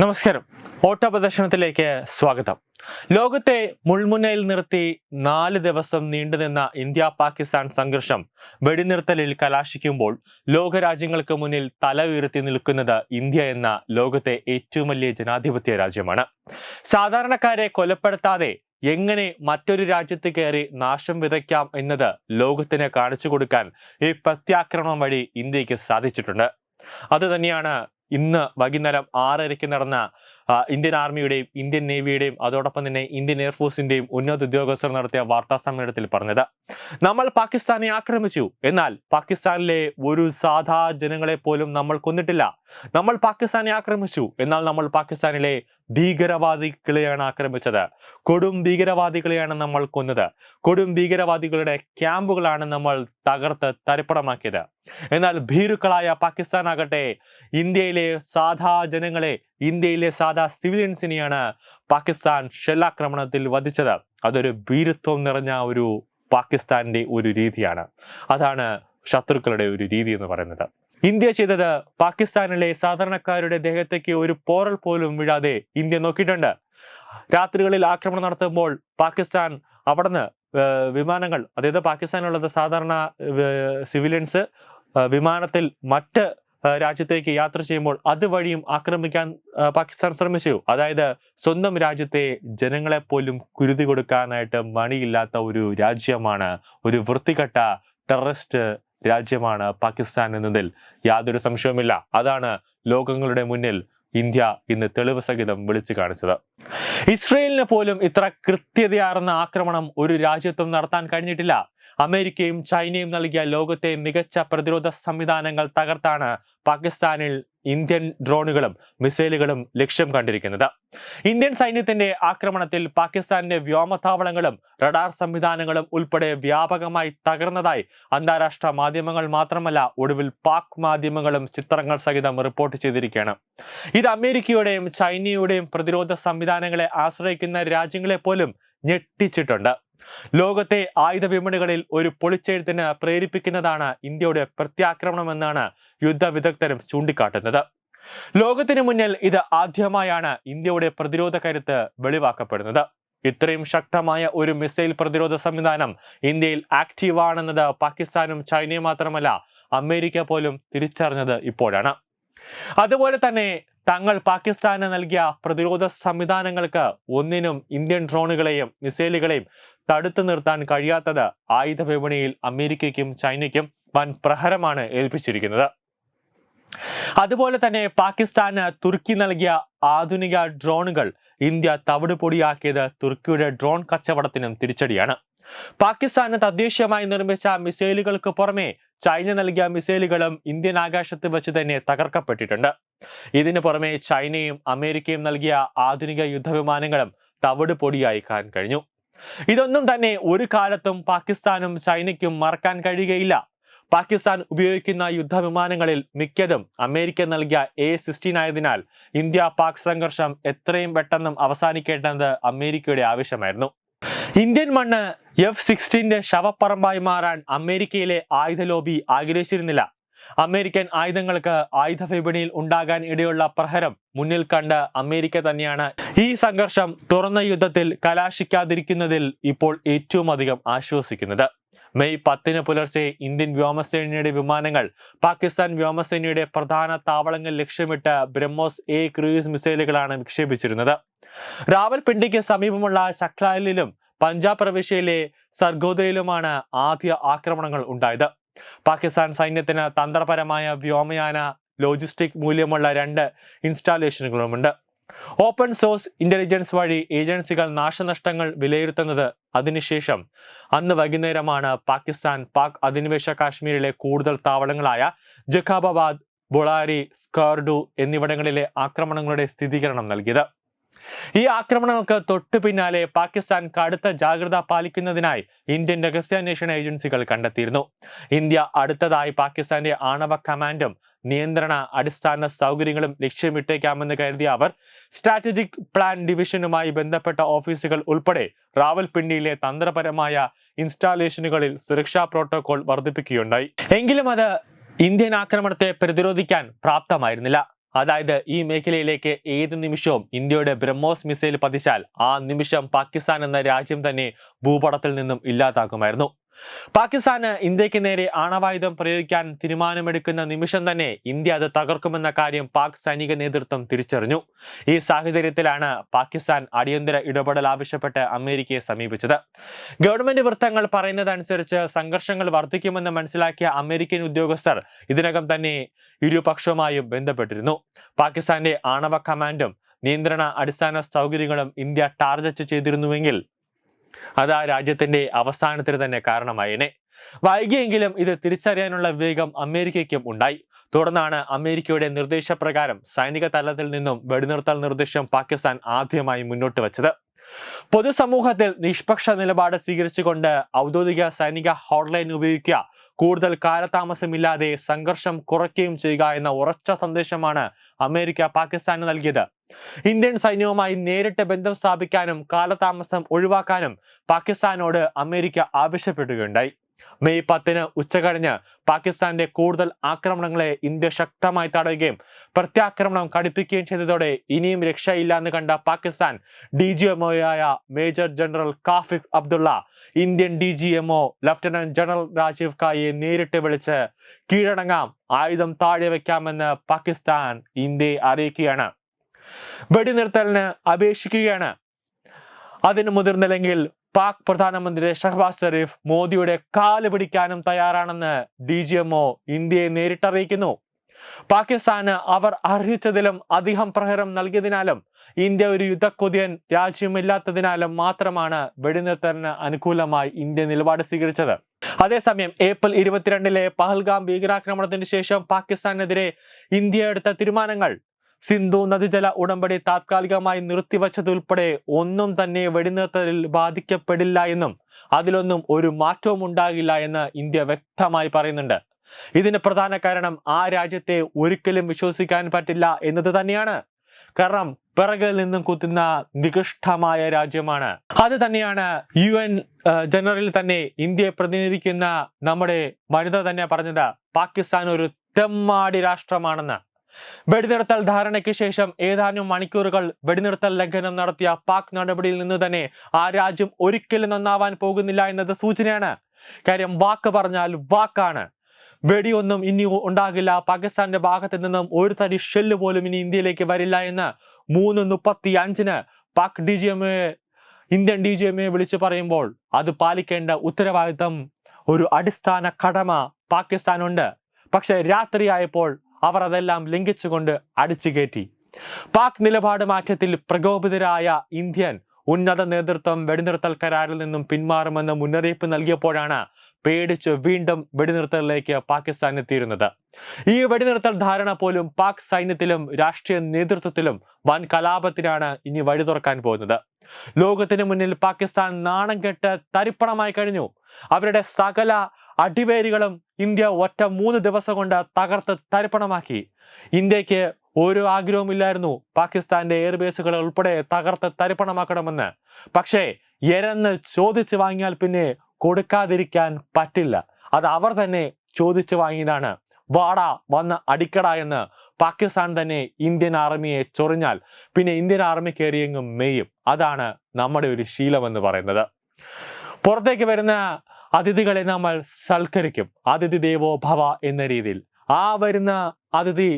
നമസ്കാരം. ഓട്ട പ്രദർശനത്തിലേക്ക് സ്വാഗതം. ലോകത്തെ മുൾമുനയിൽ നിർത്തി നാല് ദിവസം നീണ്ടുനിന്ന ഇന്ത്യ പാകിസ്ഥാൻ സംഘർഷം വെടിനിർത്തലിൽ കലാശിക്കുമ്പോൾ ലോകരാജ്യങ്ങൾക്ക് മുന്നിൽ തല ഉയർത്തി നിൽക്കുന്നത് ഇന്ത്യ എന്ന ലോകത്തെ ഏറ്റവും വലിയ ജനാധിപത്യ രാജ്യമാണ്. സാധാരണക്കാരെ കൊലപ്പെടുത്താതെ എങ്ങനെ മറ്റൊരു രാജ്യത്ത് കയറി നാശം വിതയ്ക്കാം എന്നത് ലോകത്തിന് കാണിച്ചു കൊടുക്കാൻ ഈ പ്രത്യാക്രമണം വഴി ഇന്ത്യയ്ക്ക് സാധിച്ചിട്ടുണ്ട്. അത് തന്നെയാണ് ഇന്ന് വൈകുന്നേരം ആറരയ്ക്ക് നടന്ന ഇന്ത്യൻ ആർമിയുടെയും ഇന്ത്യൻ നേവിയുടെയും അതോടൊപ്പം തന്നെ ഇന്ത്യൻ എയർഫോഴ്സിന്റെയും ഉന്നത ഉദ്യോഗസ്ഥർ നടത്തിയ വാർത്താ സമ്മേളനത്തിൽ പറഞ്ഞത്. നമ്മൾ പാകിസ്ഥാനെ ആക്രമിച്ചു. എന്നാൽ പാകിസ്ഥാനിലെ ഒരു സാധാ ജനങ്ങളെ പോലും നമ്മൾ കൊന്നിട്ടില്ല. നമ്മൾ പാകിസ്ഥാനെ ആക്രമിച്ചു. എന്നാൽ നമ്മൾ പാകിസ്ഥാനിലെ ഭീകരവാദികളെയാണ് ആക്രമിച്ചത്. കൊടും ഭീകരവാദികളെയാണ് നമ്മൾ കൊന്നത്. കൊടും ഭീകരവാദികളുടെ ക്യാമ്പുകളാണ് നമ്മൾ തകർത്ത് തരിപ്പണമാക്കിയത്. എന്നാൽ ഭീരുക്കളായ പാകിസ്ഥാൻ ആകട്ടെ ഇന്ത്യയിലെ സാധാ ജനങ്ങളെ ഇന്ത്യയിലെ സാധാ സിവിലിയൻസിനെയാണ് പാകിസ്ഥാൻ ഷെല്ലാക്രമണത്തിൽ വധിച്ചത്. അതൊരു ഭീരുത്വം നിറഞ്ഞ ഒരു പാകിസ്ഥാന്റെ ഒരു രീതിയാണ്. അതാണ് ശത്രുക്കളുടെ ഒരു രീതി എന്ന് പറയുന്നത്. ഇന്ത്യ ചെയ്തത് പാകിസ്ഥാനിലെ സാധാരണക്കാരുടെ ദേഹത്തേക്ക് ഒരു പോറൽ പോലും വീഴാതെ ഇന്ത്യ നോക്കിയിട്ടുണ്ട്. രാത്രികളിൽ ആക്രമണം നടത്തുമ്പോൾ പാകിസ്ഥാൻ അവിടുന്ന് വിമാനങ്ങൾ അതായത് പാകിസ്ഥാനിലുള്ളത് സാധാരണ സിവിലിയൻസ് വിമാനത്തിൽ മറ്റ് രാജ്യത്തേക്ക് യാത്ര ചെയ്യുമ്പോൾ അതുവഴിയും ആക്രമിക്കാൻ പാകിസ്ഥാൻ ശ്രമിച്ചു. അതായത് സ്വന്തം രാജ്യത്തെ ജനങ്ങളെ പോലും കുരുതി കൊടുക്കാനായിട്ട് മണിയില്ലാത്ത ഒരു രാജ്യമാണ് ഒരു വൃത്തികെട്ട ടെററിസ്റ്റ് രാജ്യമാണ് പാകിസ്ഥാൻ എന്നതിൽ യാതൊരു സംശയവുമില്ല. അതാണ് ലോകങ്ങളുടെ മുന്നിൽ ഇന്ത്യ ഇന്ന് തെളിവ് സഹിതം വിളിച്ചു കാണിച്ചത്. ഇസ്രയേലിന് പോലും ഇത്ര കൃത്യതയാർന്ന ആക്രമണം ഒരു രാജ്യത്തും നടത്താൻ കഴിഞ്ഞിട്ടില്ല. അമേരിക്കയും ചൈനയും നൽകിയ ലോകത്തെ മികച്ച പ്രതിരോധ സംവിധാനങ്ങൾ തകർത്താണ് പാകിസ്ഥാനിൽ ഇന്ത്യൻ ഡ്രോണുകളും മിസൈലുകളും ലക്ഷ്യം കണ്ടിരിക്കുന്നത്. ഇന്ത്യൻ സൈന്യത്തിന്റെ ആക്രമണത്തിൽ പാകിസ്ഥാന്റെ വ്യോമതാവളങ്ങളും റഡാർ സംവിധാനങ്ങളും ഉൾപ്പെടെ വ്യാപകമായി തകർന്നതായി അന്താരാഷ്ട്ര മാധ്യമങ്ങൾ മാത്രമല്ല ഒടുവിൽ പാക് മാധ്യമങ്ങളും ചിത്രങ്ങൾ സഹിതം റിപ്പോർട്ട് ചെയ്തിരിക്കുകയാണ്. ഇത് അമേരിക്കയുടെയും ചൈനയുടെയും പ്രതിരോധ സംവിധാനങ്ങളെ ആശ്രയിക്കുന്ന രാജ്യങ്ങളെ പോലും ഞെട്ടിച്ചിട്ടുണ്ട്. ലോകത്തെ ആയുധ വിപണികളിൽ ഒരു പൊളിച്ചെഴുത്തിന് പ്രേരിപ്പിക്കുന്നതാണ് ഇന്ത്യയുടെ പ്രത്യാക്രമണം എന്നാണ് യുദ്ധ വിദഗ്ധരും ചൂണ്ടിക്കാട്ടുന്നത്. ലോകത്തിന് മുന്നിൽ ഇത് ആദ്യമായാണ് ഇന്ത്യയുടെ പ്രതിരോധ കരുത്ത് വെളിവാക്കപ്പെടുന്നത്. ഇത്രയും ശക്തമായ ഒരു മിസൈൽ പ്രതിരോധ സംവിധാനം ഇന്ത്യയിൽ ആക്റ്റീവ് ആണെന്നത് പാകിസ്ഥാനും ചൈനയും മാത്രമല്ല അമേരിക്ക പോലും തിരിച്ചറിഞ്ഞത് ഇപ്പോഴാണ്. അതുപോലെ തന്നെ തങ്ങൾ പാകിസ്ഥാന് നൽകിയ പ്രതിരോധ സംവിധാനങ്ങൾക്ക് ഒന്നിനും ഇന്ത്യൻ ഡ്രോണുകളെയും മിസൈലുകളെയും തടുത്തു നിർത്താൻ കഴിയാത്തത് ആയുധ വിപണിയിൽ അമേരിക്കയ്ക്കും ചൈനയ്ക്കും വൻ പ്രഹരമാണ് ഏൽപ്പിച്ചിരിക്കുന്നത്. അതുപോലെ തന്നെ പാകിസ്ഥാന് തുർക്കി നൽകിയ ആധുനിക ഡ്രോണുകൾ ഇന്ത്യ തവിട് പൊടിയാക്കിയത് തുർക്കിയുടെ ഡ്രോൺ കച്ചവടത്തിനും തിരിച്ചടിയാണ്. പാകിസ്ഥാന് തദ്ദേശീയമായി നിർമ്മിച്ച മിസൈലുകൾക്ക് പുറമെ ചൈന നൽകിയ മിസൈലുകളും ഇന്ത്യൻ ആകാശത്ത് വെച്ച് തന്നെ തകർക്കപ്പെട്ടിട്ടുണ്ട്. ഇതിന് പുറമെ ചൈനയും അമേരിക്കയും നൽകിയ ആധുനിക യുദ്ധവിമാനങ്ങളും തവിട് പൊടിയായി കഴിഞ്ഞു. ഇതൊന്നും തന്നെ ഒരു കാലത്തും പാകിസ്ഥാനും ചൈനയ്ക്കും മറക്കാൻ കഴിയുകയില്ല. പാകിസ്ഥാൻ ഉപയോഗിക്കുന്ന യുദ്ധവിമാനങ്ങളിൽ മിക്കതും അമേരിക്ക നൽകിയ എ സിക്സ്റ്റീൻ ആയതിനാൽ ഇന്ത്യ പാക് സംഘർഷം എത്രയും പെട്ടെന്നും അവസാനിക്കേണ്ടത് അമേരിക്കയുടെ ആവശ്യമായിരുന്നു. ഇന്ത്യൻ മണ്ണ് എഫ് സിക്സ്റ്റീന്റെ ശവപ്പറമ്പായി മാറാൻ അമേരിക്കയിലെ ആയുധ ലോബി ആഗ്രഹിച്ചിരുന്നില്ല. അമേരിക്കൻ ആയുധങ്ങൾക്ക് ആയുധ വിപണിയിൽ ഉണ്ടാകാൻ ഇടയുള്ള പ്രഹരം മുന്നിൽ കണ്ട് അമേരിക്ക തന്നെയാണ്. ഈ സംഘർഷം തുറന്ന യുദ്ധത്തിൽ കലാശിക്കാതിരിക്കുന്നതിൽ ഇപ്പോൾ ഏറ്റവും അധികം ആശ്വസിക്കുന്നത്. മെയ് പത്തിന് പുലർച്ചെ ഇന്ത്യൻ വ്യോമസേനയുടെ വിമാനങ്ങൾ പാകിസ്ഥാൻ വ്യോമസേനയുടെ പ്രധാന താവളങ്ങൾ ലക്ഷ്യമിട്ട് ബ്രഹ്മോസ് എ ക്രൂയിസ് മിസൈലുകളാണ് വിക്ഷേപിച്ചിരുന്നത്. റാവൽപിണ്ടിക്ക് സമീപമുള്ള ചക്രാലിലും പഞ്ചാബ് പ്രവിശ്യയിലെ സർഗോദയിലുമാണ് ആദ്യ ആക്രമണങ്ങൾ ഉണ്ടായത്. പാകിസ്ഥാൻ സൈന്യത്തിന് തന്ത്രപരമായ വ്യോമയാന ലോജിസ്റ്റിക് മൂല്യമുള്ള രണ്ട് ഇൻസ്റ്റാലേഷനുകളുമുണ്ട് ഓപ്പൺ സോഴ്സ് ഇന്റലിജൻസ് വഴി ഏജൻസികൾ നാശനഷ്ടങ്ങൾ വിലയിരുത്തുന്നത് അതിനുശേഷം. അന്ന് വൈകുന്നേരമാണ് പാകിസ്ഥാൻ പാക് അധിനിവേശ കാശ്മീരിലെ കൂടുതൽ താവളങ്ങളായ ജഖാബാബാദ് ബുളാരി സ്കർഡു എന്നിവിടങ്ങളിലെ ആക്രമണങ്ങളുടെ സ്ഥിരീകരണം നൽകിയത്. ഈ ആക്രമണങ്ങൾക്ക് തൊട്ടു പിന്നാലെ പാകിസ്ഥാൻ കടുത്ത ജാഗ്രത പാലിക്കുന്നതിനായി ഇന്ത്യൻ രഹസ്യാന്വേഷണ ഏജൻസികൾ കണ്ടെത്തിയിരുന്നു. ഇന്ത്യ അടുത്തതായി പാകിസ്ഥാന്റെ ആണവ കമാൻഡും നിയന്ത്രണ അടിസ്ഥാന സൗകര്യങ്ങളും ലക്ഷ്യമിട്ടേക്കാമെന്ന് കരുതിയ അവർ സ്ട്രാറ്റജിക് പ്ലാൻ ഡിവിഷനുമായി ബന്ധപ്പെട്ട ഓഫീസുകൾ ഉൾപ്പെടെ റാവൽപിണ്ടിയിലെ തന്ത്രപരമായ ഇൻസ്റ്റാലേഷനുകളിൽ സുരക്ഷാ പ്രോട്ടോകോൾ വർദ്ധിപ്പിക്കുകയുണ്ടായി. എങ്കിലും അത് ഇന്ത്യൻ ആക്രമണത്തെ പ്രതിരോധിക്കാൻ പ്രാപ്തമായിരുന്നില്ല. അതായത് ഈ മേഖലയിലേക്ക് ഏത് നിമിഷവും ഇന്ത്യയുടെ ബ്രഹ്മോസ് മിസൈൽ പതിച്ചാൽ ആ നിമിഷം പാകിസ്ഥാൻ എന്ന രാജ്യം തന്നെ ഭൂപടത്തിൽ നിന്നും ഇല്ലാതാക്കുമായിരുന്നു പാകിസ്ഥാന് ഇന്ത്യയ്ക്ക് നേരെ ആണവായുധം പ്രയോഗിക്കാൻ തീരുമാനമെടുക്കുന്ന നിമിഷം തന്നെ ഇന്ത്യ അത് തകർക്കുമെന്ന കാര്യം പാക് സൈനിക നേതൃത്വം തിരിച്ചറിഞ്ഞു. ഈ സാഹചര്യത്തിലാണ് പാകിസ്ഥാൻ അടിയന്തര ഇടപെടൽ ആവശ്യപ്പെട്ട് അമേരിക്കയെ സമീപിച്ചത്. ഗവൺമെന്റ് വൃത്തങ്ങൾ പറയുന്നതനുസരിച്ച് സംഘർഷങ്ങൾ വർദ്ധിക്കുമെന്ന് മനസ്സിലാക്കിയ അമേരിക്കൻ ഉദ്യോഗസ്ഥർ ഇതിനകം തന്നെ ഇരുപക്ഷവുമായും ബന്ധപ്പെട്ടിരുന്നു. പാകിസ്ഥാന്റെ ആണവ കമാൻഡും നിയന്ത്രണ അടിസ്ഥാന സൗകര്യങ്ങളും ഇന്ത്യ ടാർഗറ്റ് ചെയ്തിരുന്നുവെങ്കിൽ അത് ആ രാജ്യത്തിന്റെ അവസാനത്തിന് തന്നെ കാരണമായേനെ. വൈകിയെങ്കിലും ഇത് തിരിച്ചറിയാനുള്ള വിവേകം അമേരിക്കയ്ക്കും ഉണ്ടായി. തുടർന്നാണ് അമേരിക്കയുടെ നിർദ്ദേശപ്രകാരം സൈനിക തലത്തിൽ നിന്നും വെടിനിർത്തൽ നിർദ്ദേശം പാകിസ്ഥാൻ ആദ്യമായി മുന്നോട്ട് വച്ചത്. പൊതുസമൂഹത്തിൽ നിഷ്പക്ഷ നിലപാട് സ്വീകരിച്ചുകൊണ്ട് ഔദ്യോഗിക സൈനിക ഹോട്ട്ലൈൻ ഉപയോഗിക്കുക കൂടുതൽ കാലതാമസമില്ലാതെ സംഘർഷം കുറയ്ക്കുകയും ചെയ്യുക എന്ന ഉറച്ച സന്ദേശമാണ് അമേരിക്ക പാകിസ്ഥാന് നൽകിയത്. ഇന്ത്യൻ സൈന്യവുമായി നേരിട്ട് ബന്ധം സ്ഥാപിക്കാനും കാലതാമസം ഒഴിവാക്കാനും പാകിസ്ഥാനോട് അമേരിക്ക ആവശ്യപ്പെടുകയുണ്ടായി. മെയ് പത്തിന് ഉച്ചകഴിഞ്ഞ് പാകിസ്ഥാന്റെ കൂടുതൽ ആക്രമണങ്ങളെ ഇന്ത്യ ശക്തമായി തടയുകയും പ്രത്യാക്രമണം കടുപ്പിക്കുകയും ചെയ്തതോടെ ഇനിയും രക്ഷയില്ല എന്ന് കണ്ട Pakistan D G എംഒയായ major general Kashif Abdullah Indian D G MO lieutenant general Rajiv കായെ നേരിട്ട് വിളിച്ച് കീഴടങ്ങാം ആയുധം താഴെ വയ്ക്കാമെന്ന് പാകിസ്ഥാൻ ഇന്ത്യയെ അറിയിക്കുകയാണ്. വെടിനിർത്തലിന് അപേക്ഷിക്കുകയാണ്. അതിന് മുതിർന്നില്ലെങ്കിൽ പാക് പ്രധാനമന്ത്രി ഷഹബാസ് ഷെരീഫ് മോദിയുടെ കാൽ പിടിക്കാനും തയ്യാറാണെന്ന് ഡി ജി എംഒ ഇന്ത്യയെ നേരിട്ടറിയിക്കുന്നു. പാകിസ്ഥാന് അവർ അർഹിച്ചതിലും അധികം പ്രഹരം നൽകിയതിനാലും ഇന്ത്യ ഒരു യുദ്ധക്കൊതിയൻ രാജ്യമില്ലാത്തതിനാലും മാത്രമാണ് വെടിനിർത്തലിന് അനുകൂലമായി ഇന്ത്യ നിലപാട് സ്വീകരിച്ചത്. അതേസമയം ഏപ്രിൽ ഇരുപത്തിരണ്ടിലെ പഹൽഗാം ഭീകരാക്രമണത്തിന് ശേഷം പാകിസ്ഥാനെതിരെ ഇന്ത്യ എടുത്ത തീരുമാനങ്ങൾ സിന്ധു നദീജല ഉടമ്പടി താത്കാലികമായി നിർത്തിവച്ചതുൾപ്പെടെ ഒന്നും തന്നെ വെടിനിർത്തലിൽ ബാധിക്കപ്പെടില്ല എന്നും അതിലൊന്നും ഒരു മാറ്റവും ഉണ്ടാകില്ല എന്ന് ഇന്ത്യ വ്യക്തമായി പറയുന്നുണ്ട്. ഇതിന് പ്രധാന കാരണം ആ രാജ്യത്തെ ഒരിക്കലും വിശ്വസിക്കാൻ പറ്റില്ല എന്നത് തന്നെയാണ്. കാരണം പിറകിൽ നിന്നും കുത്തുന്ന നികൃഷ്ടമായ രാജ്യമാണ്. അത് തന്നെയാണ് യു എൻ ജനറൽ തന്നെ ഇന്ത്യയെ പ്രതിനിധിക്കുന്ന നമ്മുടെ വനിത തന്നെ പറഞ്ഞത്. പാകിസ്ഥാൻ ഒരു തെമ്മാടി രാഷ്ട്രമാണെന്ന്. വെടിനിർത്തൽ ധാരണയ്ക്ക് ശേഷം ഏതാനും മണിക്കൂറുകൾ വെടിനിർത്തൽ ലംഘനം നടത്തിയ പാക് നടപടിയിൽ നിന്ന് തന്നെ ആ രാജ്യം ഒരിക്കലും നന്നാവാൻ പോകുന്നില്ല എന്നത് സൂചനയാണ്. കാര്യം വാക്ക് പറഞ്ഞാൽ വാക്കാണ്. വെടിയൊന്നും ഇനി ഉണ്ടാകില്ല. പാകിസ്ഥാന്റെ ഭാഗത്ത് നിന്നും ഒരു തരി ഷെല്ല് പോലും ഇനി ഇന്ത്യയിലേക്ക് വരില്ല എന്ന് മൂന്ന് മുപ്പത്തി അഞ്ചിന് Pak D G M A Indian D G M A വിളിച്ചു പറയുമ്പോൾ അത് പാലിക്കേണ്ട ഉത്തരവാദിത്തം ഒരു അടിസ്ഥാന കടമ പാകിസ്ഥാനുണ്ട്. പക്ഷെ രാത്രിയായപ്പോൾ അവർ അതെല്ലാം ലംഘിച്ചുകൊണ്ട് അടിച്ചു കയറ്റി. പാക് നിലപാട് മാറ്റത്തിൽ പ്രകോപിതരായ ഇന്ത്യൻ ഉന്നത നേതൃത്വം വെടിനിർത്തൽ കരാറിൽ നിന്നും പിന്മാറുമെന്ന് മുന്നറിയിപ്പ് നൽകിയപ്പോഴാണ് പേടിച്ച് വീണ്ടും വെടിനിർത്തലിലേക്ക് പാകിസ്ഥാൻ എത്തിയിരുന്നത്. ഈ വെടിനിർത്തൽ ധാരണ പോലും പാക് സൈന്യത്തിലും രാഷ്ട്രീയ നേതൃത്വത്തിലും വൻ കലാപത്തിനാണ് ഇനി വഴി തുറക്കാൻ പോകുന്നത്. ലോകത്തിന് മുന്നിൽ പാകിസ്ഥാൻ നാണം കെട്ട് തരിപ്പണമായി കഴിഞ്ഞു. അവരുടെ സകല അടിവേരുകളും ഇന്ത്യ ഒറ്റ മൂന്ന് ദിവസം കൊണ്ട് തകർത്ത് തരിപ്പണമാക്കി. ഇന്ത്യയ്ക്ക് ഒരു ആഗ്രഹവുമില്ലായിരുന്നു പാകിസ്ഥാന്റെ എയർബേസുകളെ ഉൾപ്പെടെ തകർത്ത് തരിപ്പണമാക്കണമെന്ന്. പക്ഷേ എരന്ന് ചോദിച്ചു വാങ്ങിയാൽ പിന്നെ കൊടുക്കാതിരിക്കാൻ പറ്റില്ല. അത് അവർ തന്നെ ചോദിച്ചു വാങ്ങിയതാണ്. വാടാ വന്ന് അടിക്കട എന്ന് പാകിസ്ഥാൻ തന്നെ ഇന്ത്യൻ ആർമിയെ ചൊറിഞ്ഞാൽ പിന്നെ ഇന്ത്യൻ ആർമി കയറിയെങ്ങും മെയ്യും അതാണ് നമ്മുടെ ഒരു ശീലമെന്ന് പറയുന്നത്. പുറത്തേക്ക് വരുന്ന അതിഥികളെ നമ്മൾ സൽക്കരിക്കും. അതിഥി ദേവോ ഭവ എന്ന രീതിയിൽ. ആ വരുന്ന അതിഥി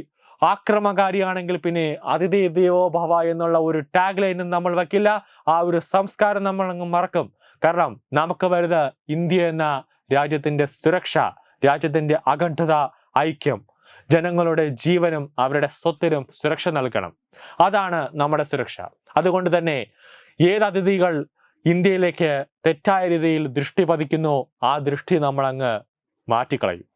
ആക്രമകാരിയാണെങ്കിൽ പിന്നെ അതിഥി ദേവോ ഭവ എന്നുള്ള ഒരു ടാഗ് ലൈനും നമ്മൾ വയ്ക്കില്ല ആ ഒരു സംസ്കാരം നമ്മൾ അങ്ങ് മറക്കും. കാരണം നമുക്ക് വരുന്ന ഇന്ത്യ എന്ന രാജ്യത്തിന്റെ സുരക്ഷ രാജ്യത്തിന്റെ അഖണ്ഡത ഐക്യം ജനങ്ങളുടെ ജീവനും അവരുടെ സ്വത്തിനും സുരക്ഷ നൽകണം. അതാണ് നമ്മുടെ സുരക്ഷ. അതുകൊണ്ട് തന്നെ ഏത് അതിഥികൾ ഇന്ത്യയിലേക്ക് തെറ്റായ രീതിയിൽ ദൃഷ്ടി പതിക്കുന്നു. ആ ദൃഷ്ടി നമ്മൾ അങ്ങ് മാറ്റിക്കളയും.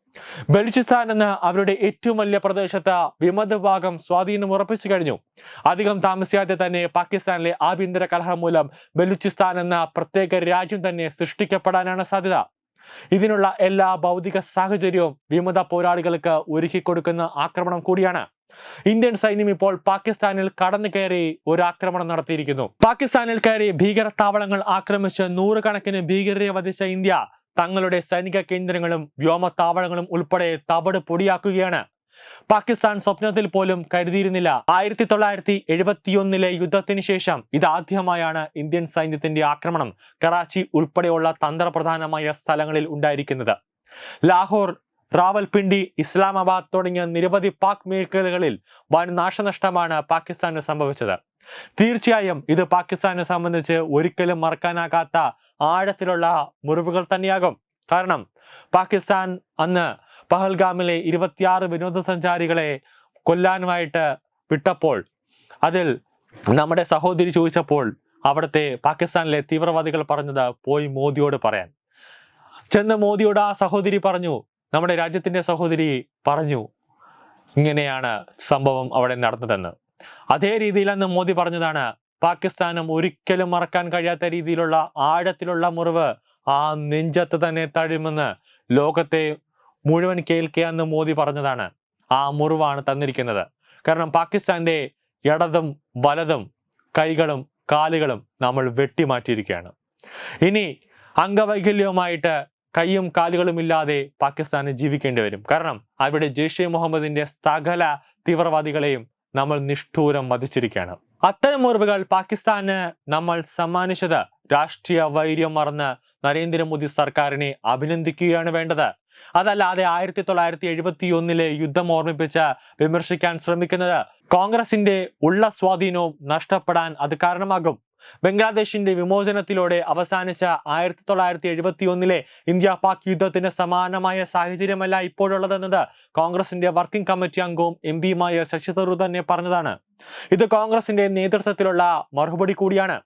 ബലൂചിസ്ഥാൻ എന്ന അവരുടെ ഏറ്റവും വലിയ പ്രദേശത്ത് വിമത ഭാഗം സ്വാധീനം ഉറപ്പിച്ചു കഴിഞ്ഞു. അധികം താമസിയാതെ തന്നെ പാകിസ്ഥാനിലെ ആഭ്യന്തര കലഹം മൂലം ബലൂചിസ്ഥാൻ എന്ന പ്രത്യേക രാജ്യം തന്നെ സൃഷ്ടിക്കപ്പെടാനാണ് സാധ്യത. ഇതിനുള്ള എല്ലാ ഭൗതിക സാഹചര്യവും വിമത പോരാളികൾക്ക് ഒരുക്കി കൊടുക്കുന്ന ആക്രമണം കൂടിയാണ്. ഇന്ത്യൻ സൈന്യം ഇപ്പോൾ പാകിസ്ഥാനിൽ കടന്നു കയറി ഒരു ആക്രമണം നടത്തിയിരിക്കുന്നു. പാകിസ്ഥാനിൽ കയറി ഭീകര താവളങ്ങൾ ആക്രമിച്ച് നൂറുകണക്കിന് ഭീകരരെ വധിച്ച ഇന്ത്യ തങ്ങളുടെ സൈനിക കേന്ദ്രങ്ങളും വ്യോമ താവളങ്ങളും ഉൾപ്പെടെ തവിട് പൊടിയാക്കുകയാണ്. പാകിസ്ഥാൻ സ്വപ്നത്തിൽ പോലും കരുതിയിരുന്നില്ല. ആയിരത്തി തൊള്ളായിരത്തി എഴുപത്തിയൊന്നിലെ യുദ്ധത്തിന് ശേഷം ഇതാദ്യമായാണ് ഇന്ത്യൻ സൈന്യത്തിന്റെ ആക്രമണം. കറാച്ചി ഉൾപ്പെടെയുള്ള തന്ത്രപ്രധാനമായ സ്ഥലങ്ങളിൽ ഉണ്ടായിരിക്കുന്നത്. ലാഹോർ റാവൽപിണ്ടി ഇസ്ലാമാബാദ് തുടങ്ങിയ നിരവധി പാക് മേഖലകളിൽ വൻ നാശനഷ്ടമാണ് പാകിസ്ഥാന് സംഭവിച്ചത്. തീർച്ചയായും ഇത് പാകിസ്ഥാനെ സംബന്ധിച്ച് ഒരിക്കലും മറക്കാനാകാത്ത ആഴത്തിലുള്ള മുറിവുകൾ തന്നെയാകും. കാരണം പാകിസ്ഥാൻ അന്ന് പഹൽഗാമിലെ ഇരുപത്തിയാറ് വിനോദസഞ്ചാരികളെ കൊല്ലാനുമായിട്ട് വിട്ടപ്പോൾ അതിൽ നമ്മുടെ സഹോദരി ചോദിച്ചപ്പോൾ അവിടുത്തെ പാകിസ്ഥാനിലെ തീവ്രവാദികൾ പറഞ്ഞത് പോയി മോദിയോട് പറയാൻ. ചെന്ന് മോദിയോട് ആ സഹോദരി പറഞ്ഞു നമ്മുടെ രാജ്യത്തിന്റെ സഹോദരി പറഞ്ഞു ഇങ്ങനെയാണ് സംഭവം അവിടെ നടന്നതെന്ന്. അതേ രീതിയിൽ അന്ന് മോദി പറഞ്ഞതാണ് പാകിസ്ഥാനും ഒരിക്കലും മറക്കാൻ കഴിയാത്ത രീതിയിലുള്ള ആഴത്തിലുള്ള മുറിവ് ആ നെഞ്ചത്ത് തന്നെ തഴുമെന്ന് ലോകത്തെ മുഴുവൻ കേൾക്കുക എന്ന് മോദി പറഞ്ഞതാണ്. ആ മുറിവാണ് തന്നിരിക്കുന്നത്. കാരണം പാകിസ്ഥാന്റെ ഇടതും വലതും കൈകളും കാലുകളും നമ്മൾ വെട്ടിമാറ്റിയിരിക്കുകയാണ്. ഇനി അംഗവൈകല്യവുമായിട്ട് കൈയും കാലുകളും ഇല്ലാതെ പാകിസ്ഥാന് ജീവിക്കേണ്ടി വരും. കാരണം അവിടെ ജെയ്ഷെ മുഹമ്മദിന്റെ സകല തീവ്രവാദികളെയും നമ്മൾ നിഷ്ഠൂരം വധിച്ചിരിക്കുകയാണ്. അത്തരം മുറിവുകൾ പാകിസ്ഥാന് നമ്മൾ സമ്മാനിച്ചത് രാഷ്ട്രീയ വൈര്യം മറന്ന് നരേന്ദ്രമോദി സർക്കാരിനെ അഭിനന്ദിക്കുകയാണ് വേണ്ടത്. അതല്ലാതെ ആയിരത്തി തൊള്ളായിരത്തി എഴുപത്തി ഒന്നിലെ യുദ്ധം ഓർമ്മിപ്പിച്ച് വിമർശിക്കാൻ ശ്രമിക്കുന്നത് കോൺഗ്രസിന്റെ ഉള്ള സ്വാധീനവും നഷ്ടപ്പെടാൻ അത് കാരണമാകും. ബംഗ്ലാദേശിന്റെ വിമോചനത്തിലൂടെ അവസാനിച്ച ആയിരത്തി തൊള്ളായിരത്തി എഴുപത്തി ഒന്നിലെ ഇന്ത്യ പാക് യുദ്ധത്തിന് സമാനമായ സാഹചര്യമല്ല ഇപ്പോഴുള്ളതെന്നത് കോൺഗ്രസിന്റെ വർക്കിംഗ് കമ്മിറ്റി അംഗവും എം പിയുമായ ശശി തരൂർ തന്നെ പറഞ്ഞതാണ്. ഇത് കോൺഗ്രസിന്റെ നേതൃത്വത്തിലുള്ള മറുപടി കൂടിയാണ്.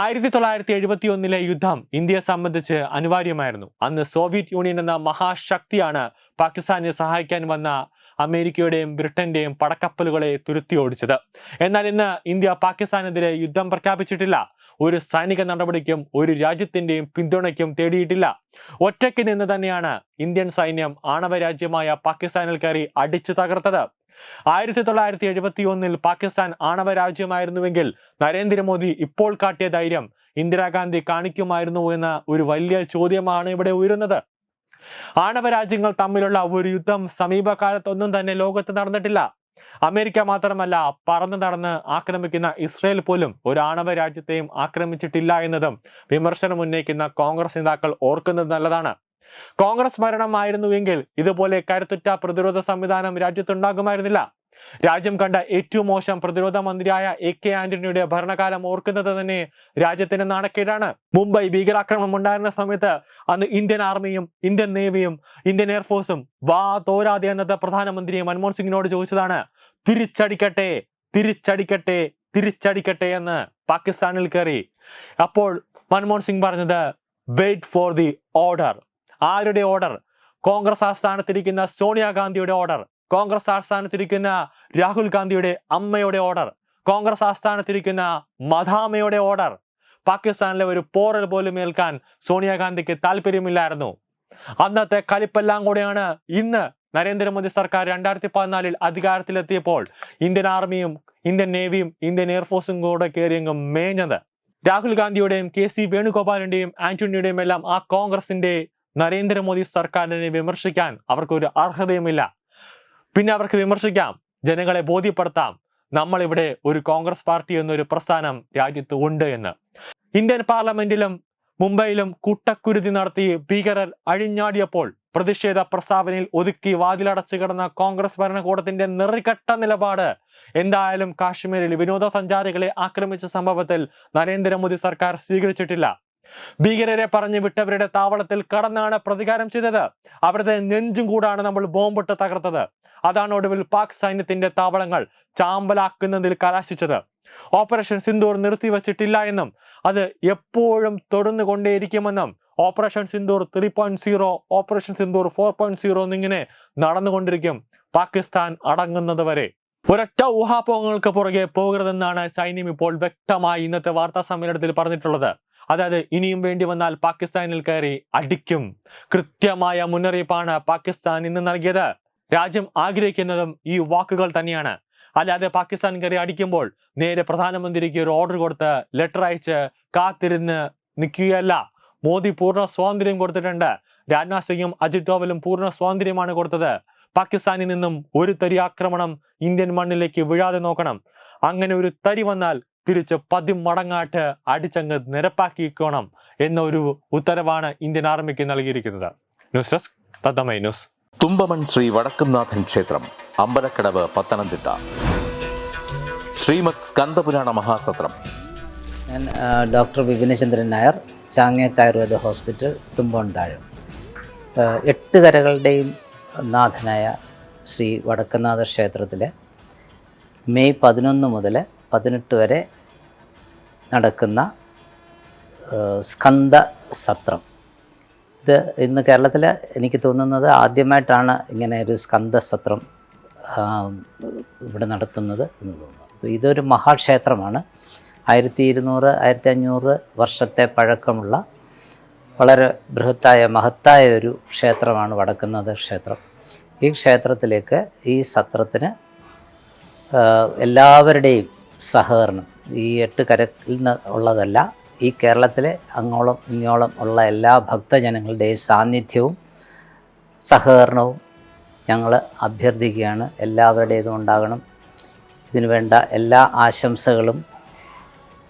ആയിരത്തി തൊള്ളായിരത്തി എഴുപത്തി ഒന്നിലെ യുദ്ധം ഇന്ത്യയെ സംബന്ധിച്ച് അനിവാര്യമായിരുന്നു. അന്ന് സോവിയറ്റ് യൂണിയൻ എന്ന മഹാശക്തിയാണ് പാകിസ്ഥാനെ സഹായിക്കാൻ വന്ന അമേരിക്കയുടെയും ബ്രിട്ടന്റെയും പടക്കപ്പലുകളെ തുരുത്തി ഓടിച്ചത്. എന്നാൽ ഇന്ന് ഇന്ത്യ പാകിസ്ഥാനെതിരെ യുദ്ധം പ്രഖ്യാപിച്ചിട്ടില്ല. ഒരു സൈനിക നടപടിക്കും ഒരു രാജ്യത്തിന്റെയും പിന്തുണയ്ക്കും തേടിയിട്ടില്ല. ഒറ്റയ്ക്ക് നിന്ന് തന്നെയാണ് ഇന്ത്യൻ സൈന്യം ആണവ രാജ്യമായ പാകിസ്ഥാനിൽ കയറി അടിച്ചു തകർത്തത്. ആയിരത്തി തൊള്ളായിരത്തി എഴുപത്തി ഒന്നിൽ പാകിസ്ഥാൻ ആണവ രാജ്യമായിരുന്നുവെങ്കിൽ നരേന്ദ്രമോദി ഇപ്പോൾ കാട്ടിയ ധൈര്യം ഇന്ദിരാഗാന്ധി കാണിക്കുമായിരുന്നു എന്ന ഒരു വലിയ ചോദ്യമാണ് ഇവിടെ ഉയരുന്നത്. ആണവ രാജ്യങ്ങൾ തമ്മിലുള്ള ഒരു യുദ്ധം സമീപകാലത്തൊന്നും തന്നെ ലോകത്ത് നടന്നിട്ടില്ല. അമേരിക്ക മാത്രമല്ല പറന്നു നടന്ന് ആക്രമിക്കുന്ന ഇസ്രയേൽ പോലും ഒരു ആണവ രാജ്യത്തെയും ആക്രമിച്ചിട്ടില്ല എന്നതും വിമർശനം ഉന്നയിക്കുന്ന കോൺഗ്രസ് നേതാക്കൾ ഓർക്കുന്നത് നല്ലതാണ്. കോൺഗ്രസ് ഭരണമായിരുന്നുവെങ്കിൽ ഇതുപോലെ കരുത്തുറ്റ പ്രതിരോധ സംവിധാനം രാജ്യത്തുണ്ടാകുമായിരുന്നില്ല. രാജ്യം കണ്ട ഏറ്റവും മോശം പ്രതിരോധ മന്ത്രിയായ എ കെ ആന്റണിയുടെ ഭരണകാലം ഓർക്കുന്നത് തന്നെ രാജ്യത്തിന് നാണക്കേടാണ്. മുംബൈ ഭീകരാക്രമണം ഉണ്ടായിരുന്ന സമയത്ത് അന്ന് ഇന്ത്യൻ ആർമിയും ഇന്ത്യൻ നേവിയും ഇന്ത്യൻ എയർഫോഴ്സും വാ തോരാതെ എന്നത് പ്രധാനമന്ത്രി മൻമോഹൻ സിംഗിനോട് ചോദിച്ചതാണ്. തിരിച്ചടിക്കട്ടെ തിരിച്ചടിക്കട്ടെ തിരിച്ചടിക്കട്ടെ എന്ന് പാകിസ്ഥാനിൽ കയറി. അപ്പോൾ മൻമോഹൻ സിംഗ് പറഞ്ഞത് വെയിറ്റ് ഫോർ ദി ഓർഡർ ആരുടെ ഓർഡർ കോൺഗ്രസ് ആസ്ഥാനത്തിരിക്കുന്ന സോണിയാഗാന്ധിയുടെ ഓർഡർ കോൺഗ്രസ് ആസ്ഥാനത്തിരിക്കുന്ന രാഹുൽ ഗാന്ധിയുടെ അമ്മയുടെ ഓർഡർ കോൺഗ്രസ് ആസ്ഥാനത്തിരിക്കുന്ന മധാമയുടെ ഓർഡർ പാകിസ്ഥാനിലെ ഒരു പോറൽ പോലും ഏൽക്കാൻ സോണിയാഗാന്ധിക്ക് താല്പര്യമില്ലായിരുന്നു. അന്നത്തെ കലിപ്പെല്ലാം കൂടെയാണ് ഇന്ന് നരേന്ദ്രമോദി സർക്കാർ രണ്ടായിരത്തി പതിനാലിൽ അധികാരത്തിലെത്തിയപ്പോൾ ഇന്ത്യൻ ആർമിയും ഇന്ത്യൻ നേവിയും ഇന്ത്യൻ എയർഫോഴ്സും കൂടെ കയറിയങ്ങ് മേഞ്ഞത്. രാഹുൽ ഗാന്ധിയുടെയും കെ സി വേണുഗോപാലിന്റെയും ആന്റണിയുടെയും എല്ലാം ആ കോൺഗ്രസിന്റെ നരേന്ദ്രമോദി സർക്കാരിനെ വിമർശിക്കാൻ അവർക്കൊരു അർഹതയുമില്ല. പിന്നെ അവർക്ക് വിമർശിക്കാം. ജനങ്ങളെ ബോധ്യപ്പെടുത്താം. നമ്മളിവിടെ ഒരു കോൺഗ്രസ് പാർട്ടി എന്നൊരു പ്രസ്ഥാനം രാജ്യത്ത് ഉണ്ട് എന്ന്. ഇന്ത്യൻ പാർലമെന്റിലും മുംബൈയിലും കൂട്ടക്കുരുതി നടത്തി ഭീകരർ അഴിഞ്ഞാടിയപ്പോൾ പ്രതിഷേധ പ്രസ്താവനയിൽ ഒതുക്കി വാതിലടച്ചു കിടന്ന കോൺഗ്രസ് ഭരണകൂടത്തിന്റെ നെറികെട്ട നിലപാട്. എന്തായാലും കാശ്മീരിൽ വിനോദസഞ്ചാരികളെ ആക്രമിച്ച സംഭവത്തിൽ നരേന്ദ്രമോദി സർക്കാർ സ്വീകരിച്ചിട്ടില്ല. ഭീകരരെ പറഞ്ഞു വിട്ടവരുടെ താവളത്തിൽ കടന്നാണ് പ്രതികാരം ചെയ്തത്. അവരുടെ നെഞ്ചും കൂടാണ് നമ്മൾ ബോംബിട്ട് തകർത്തത്. അതാണ് ഒടുവിൽ പാക് സൈന്യത്തിന്റെ താവളങ്ങൾ ചാമ്പലാക്കുന്നതിൽ കലാശിച്ചത്. ഓപ്പറേഷൻ സിന്ദൂർ നിർത്തിവച്ചിട്ടില്ല എന്നും അത് എപ്പോഴും തുടർന്നു കൊണ്ടേയിരിക്കുമെന്നും operation Sindoor three point zero operation Sindoor four point zero എന്നിങ്ങനെ നടന്നുകൊണ്ടിരിക്കും പാകിസ്ഥാൻ അടങ്ങുന്നത് വരെ ഒരൊറ്റ ഊഹാപോഹങ്ങൾക്ക് പുറകെ പോകരുതെന്നാണ് സൈന്യം ഇപ്പോൾ വ്യക്തമായി ഇന്നത്തെ വാർത്താ സമ്മേളനത്തിൽ പറഞ്ഞിട്ടുള്ളത്. അതായത് ഇനിയും വേണ്ടി വന്നാൽ പാകിസ്ഥാനിൽ കയറി അടിക്കും. കൃത്യമായ മുന്നറിയിപ്പാണ് പാകിസ്ഥാൻ ഇന്ന് നൽകിയത്. രാജ്യം ആഗ്രഹിക്കുന്നതും ഈ വാക്കുകൾ തന്നെയാണ്. അല്ലാതെ പാകിസ്ഥാൻ കയറി അടിക്കുമ്പോൾ നേരെ പ്രധാനമന്ത്രിക്ക് ഒരു ഓർഡർ കൊടുത്ത് ലെറ്റർ അയച്ച് കാത്തിരുന്ന് നിൽക്കുകയല്ല. മോദി പൂർണ സ്വാതന്ത്ര്യം കൊടുത്തിട്ടുണ്ട്. രാജ്നാഥ് സിംഗും അജിത് ഡോവലും പൂർണ സ്വാതന്ത്ര്യമാണ് കൊടുത്തത്. പാകിസ്ഥാനിൽ നിന്നും ഒരു തരി ആക്രമണം ഇന്ത്യൻ മണ്ണിലേക്ക് വീഴാതെ നോക്കണം. അങ്ങനെ ഒരു തരി വന്നാൽ തിരിച്ച് പതിമടങ്ങാട്ട് അടിച്ചങ്ങ് നിരപ്പാക്കിക്കോണം എന്ന ഒരു ഉത്തരവാണ് ഇന്ത്യൻ ആർമിക്ക് നൽകിയിരിക്കുന്നത്. News desk തത്തമൈ news. Thumpamon Shri Vadakkumnathan ക്ഷേത്രം അമ്പലക്കടവ് പത്തനംതിട്ട. ശ്രീമത് സ്കന്ദപുരാണ മഹാസത്രം. ഞാൻ ഡോക്ടർ വിപിനചന്ദ്രൻ നായർ ചാങ്ങേത്ത് ആയുർവേദ ഹോസ്പിറ്റൽ തുമ്പോണ്ടാഴം താഴം എട്ട് കരകളുടെയും നാഥനായ ശ്രീ വടക്കനാഥ ക്ഷേത്രത്തിലെ മെയ് പതിനൊന്ന് മുതൽ പതിനെട്ട് വരെ നടക്കുന്ന സ്കന്ദ സത്രം. ഇത് ഇന്ന് കേരളത്തിൽ എനിക്ക് തോന്നുന്നത് ആദ്യമായിട്ടാണ് ഇങ്ങനെ ഒരു സ്കന്ദ സത്രം ഇവിടെ നടത്തുന്നത് എന്ന് തോന്നുന്നു. ഇതൊരു മഹാക്ഷേത്രമാണ്. ആയിരത്തി ഇരുന്നൂറ് ആയിരത്തി അഞ്ഞൂറ് വർഷത്തെ പഴക്കമുള്ള വളരെ ബൃഹത്തായ മഹത്തായ ഒരു ക്ഷേത്രമാണ് വടക്കുന്നത് ക്ഷേത്രം. ഈ ക്ഷേത്രത്തിലേക്ക് ഈ സത്രത്തിന് എല്ലാവരുടെയും സഹകരണം ഈ എട്ട് കരയിൽ നിന്ന് ഉള്ളതല്ല ഈ കേരളത്തിലെ അങ്ങോളം ഇങ്ങോളം ഉള്ള എല്ലാ ഭക്തജനങ്ങളുടെയും സാന്നിധ്യവും സഹകരണവും ഞങ്ങൾ അഭ്യർത്ഥിക്കുകയാണ്. എല്ലാവരുടേതും ഉണ്ടാകണം. ഇതിനു വേണ്ട എല്ലാ ആശംസകളും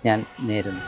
ഞാൻ നേരുന്നു.